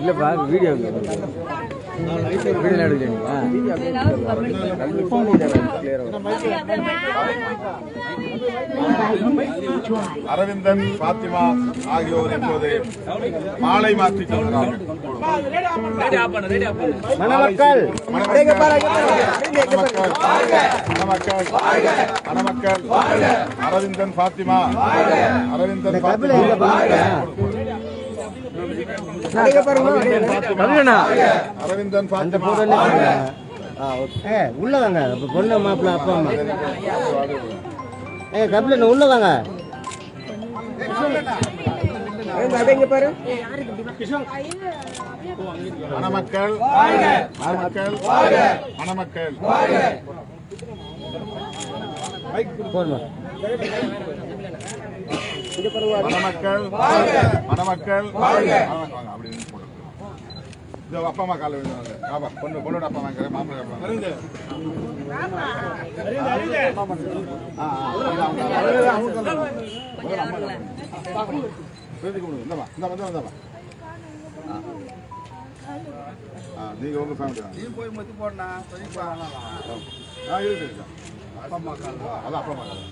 இல்லப்பா வீடியோ அரவிந்தன் பாத்திமா ஆகியோர் இப்போது மாலை மாற்றிக் கொள்கிறார்கள். மணமக்கள் மணமக்கள் மணமக்கள் அரவிந்தன் பாத்திமா அரவிந்தன் பாத்திமா. அரவிந்தன் பாத்திமா. ஏ உள்ள வாங்க அப்ப பொண்ணு மாப்பிள்ள அப்பா அம்மா. ஏ கபிலன் உள்ள வாங்க மணமக்கள். மணமக்கள். மணமக்கள். போடுமா மணமக்கள் மணமக்கள். வாங்க, அப்படின்னு போட்டு இந்த அப்பா அம்மா கால விழுந்தாங்க. ஆமா பொண்ணு பொண்ணோட அப்பா அம்மா மாப்பிள்ளை அப்பா நீங்க உங்க ஃபேமிலி நீ போய் மத்தி போடனா இருக்கு அப்பா அம்மா கால் அதான் அப்பா அம்மா கால்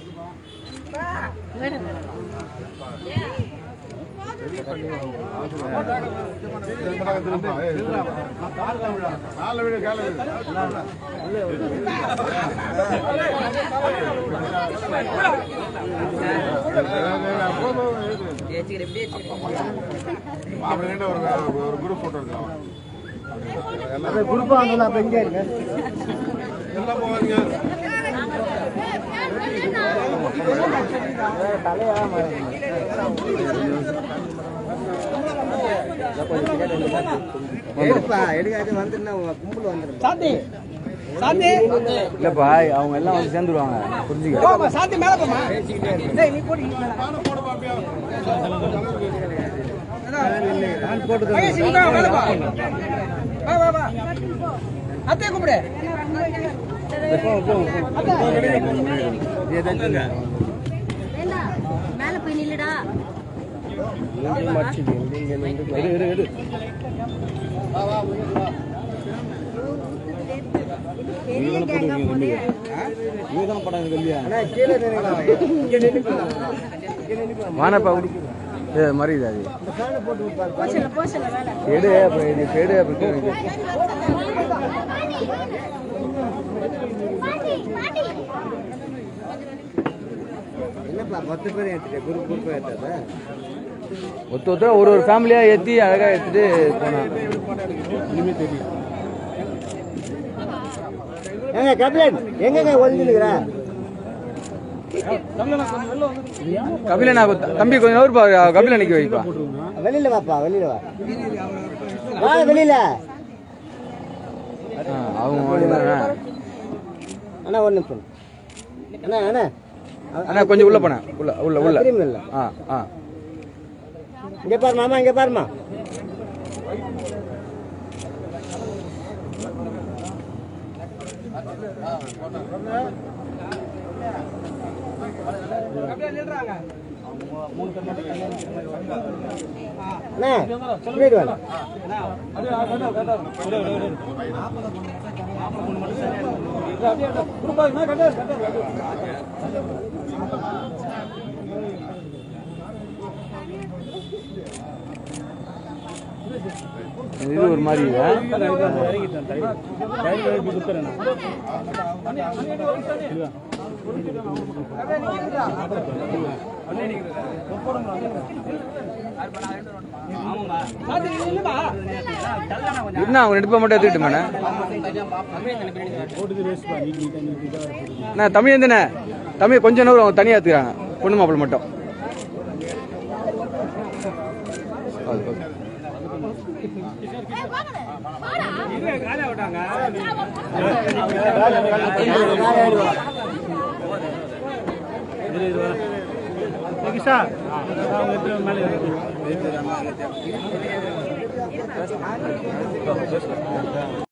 ஒரு ஒரு குரூப் போட்டோ எடுக்கலாம் குரூப்பா வந்தோம் அப்ப எங்க இருங்க எல்லாம் போவாங்க எடுப்பா எடுக்காது வந்துருந்தா கும்பல் வந்துடும் சாந்தி சாந்தி இல்லப்பா அவங்க எல்லாம் வந்து சேர்ந்துருவாங்க. புரிஞ்சுக்க. சாந்தி மேல போமா நீ போடி மகேஷ் இங்க வா, மேல வா வா வா வா. அத்தையை கூப்பிடு மேல போய் நில்லுடா வானப்பா மறியுது அது. போச்சல போச்சல மேல எடு அப்புறம் இது எடு அப்புறம் இது. என்னப்பா பத்து பேர் ஏற்றிட்டு குரூப் குரூப் ஏற்றாத ஒருத்த ஒருத்தர் ஒரு ஒரு ஃபேமிலியா ஏத்தி அழகா எடுத்துட்டு போனாங்க. ஏங்க கபிலன் எங்கங்க ஒளிஞ்சுனுக்குற கபிலனா தம்பி கொஞ்சம் நகர்ப்பா கபில நிக்க வைப்பா வெளியில வாப்பா வெளியில வா. வா வெளியில. அவங்க. அண்ணா ஒரு நிமிஷம். அண்ணா அண்ணா. அண்ணா கொஞ்சம் உள்ள போனேன் உள்ள உள்ள உள்ள. ஆ ஆ. இங்க பாரு மாமா இங்க பாருமா அண்ணா இது ஒரு மாதிரி என்ன அவங்க ரெண்டு மட்டும் எடுத்துக்கிட்டு மேடம் நான் தமிழ் தானே தமிழ் கொஞ்சம் நேரம் அவங்க தனியாக எடுத்துக்கிறாங்க பொண்ணு மாப்பிள்ளை மட்டும். மேலே